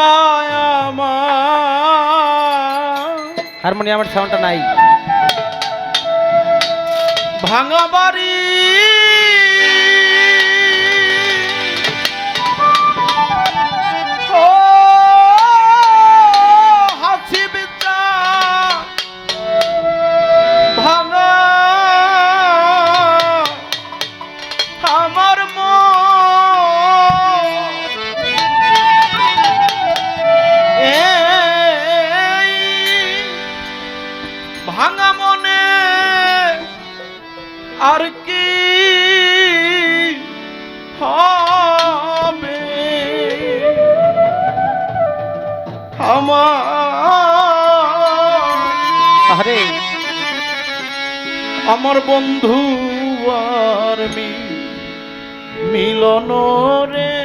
হৃদয় হারমোনিয়ামের সাউন্ডটা নাই। ভাঙা বাড়ি আমার আমার বন্ধু আর মিলন রে।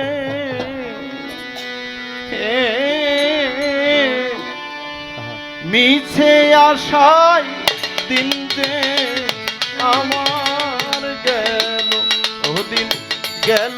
মিছে আশায় দিন আমার গেল দিন গেল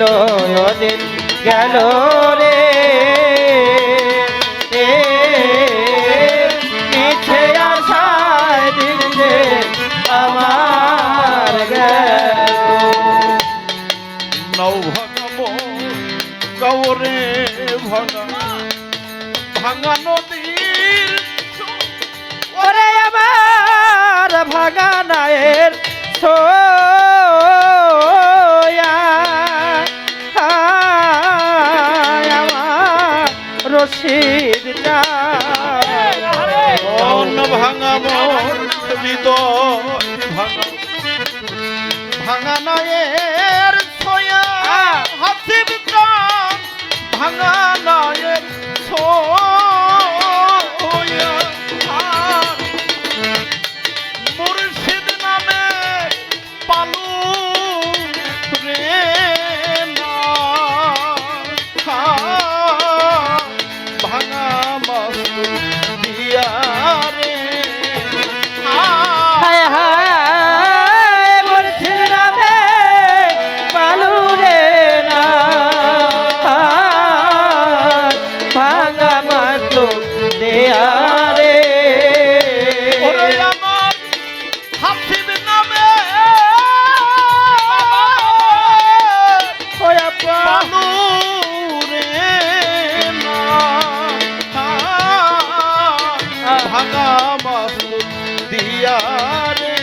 গেল নদীর গেল রে। কিসের মন ভাঙা মন ভাঙা ভাঙা মাহমুদ দিয়া রে।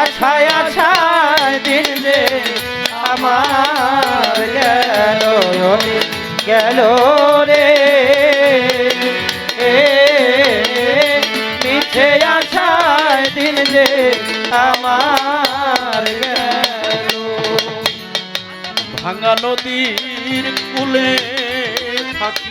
আশায় আশায় দিন রে আমার গেল গেল রে। মিঠে আশায় দিন রে আমার গেল। ভাঙা নদীর কুলে থাকি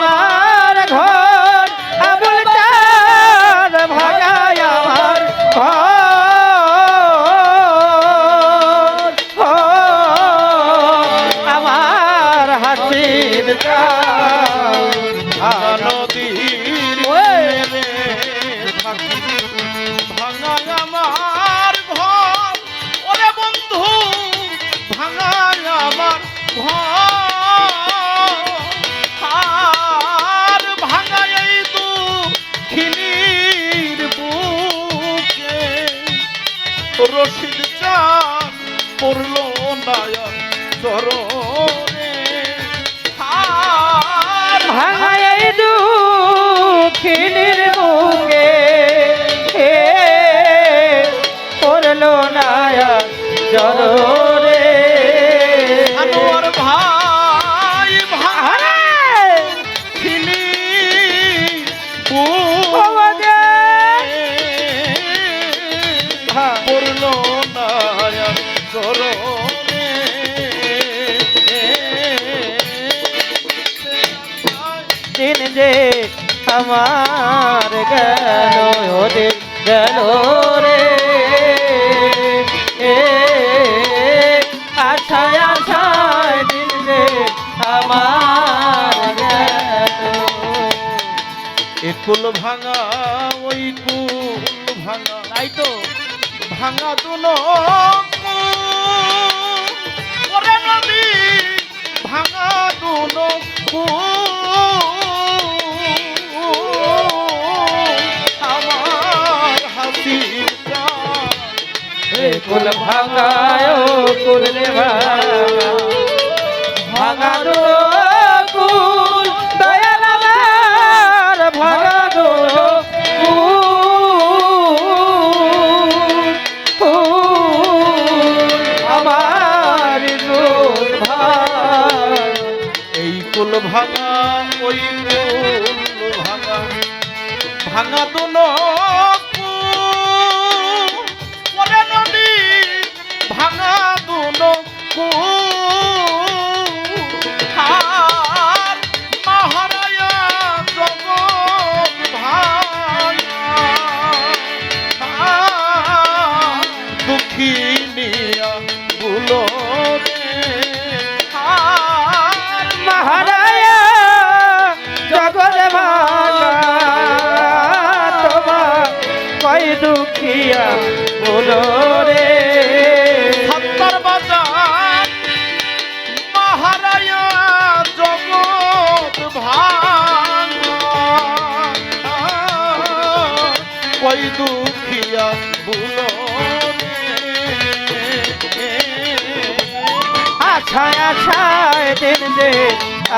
নদীর ভাঙা আমার ঘর বন্ধু ভাঙা আমার ঘর আর ভাঙা এই দু খিলির বুকে রশিদ চান পড়ল নায়া চরণে ভাঙায় দুঃখিনীর বুকে হে পড়ল নায়া জরে দিন যে আমার গেল ওদিন গেল রে। আশায় আশায় দিন যে আমার একুল ভাঙা ওই কুল ভাঙা। তাই তো। ভাঙা দুনো ভাঙা দুনো আমার কুল ভাঙায় কুললে ভাঙা। ভাঙা বলো রে। সত্তর বাজার মহারায়া জগৎ ভাঙা। কই দুঃখিয়া ভুলো রে। আছায় আছায় দিন যে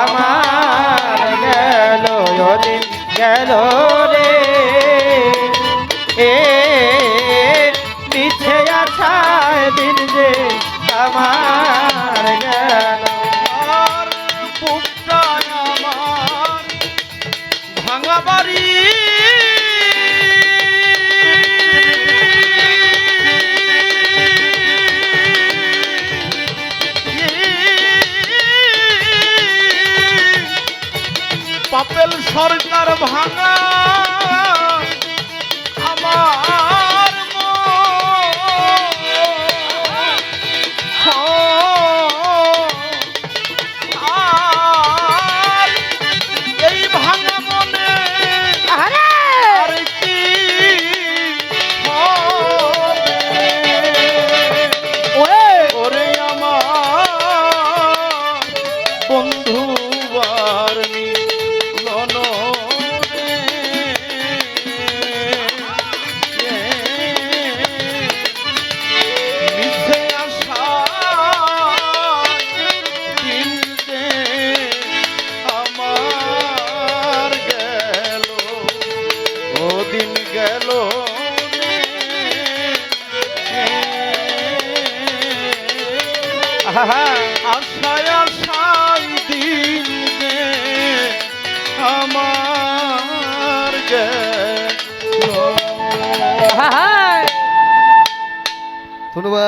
আমার গেল দিন গেল রে। এ দিন যে আমার গেল। আমার ভাঙা বাড়ি। পাপেল সরকার ভাঙা গেল আশায় আশায় দিন আমার গেল। ধন্যবাদ।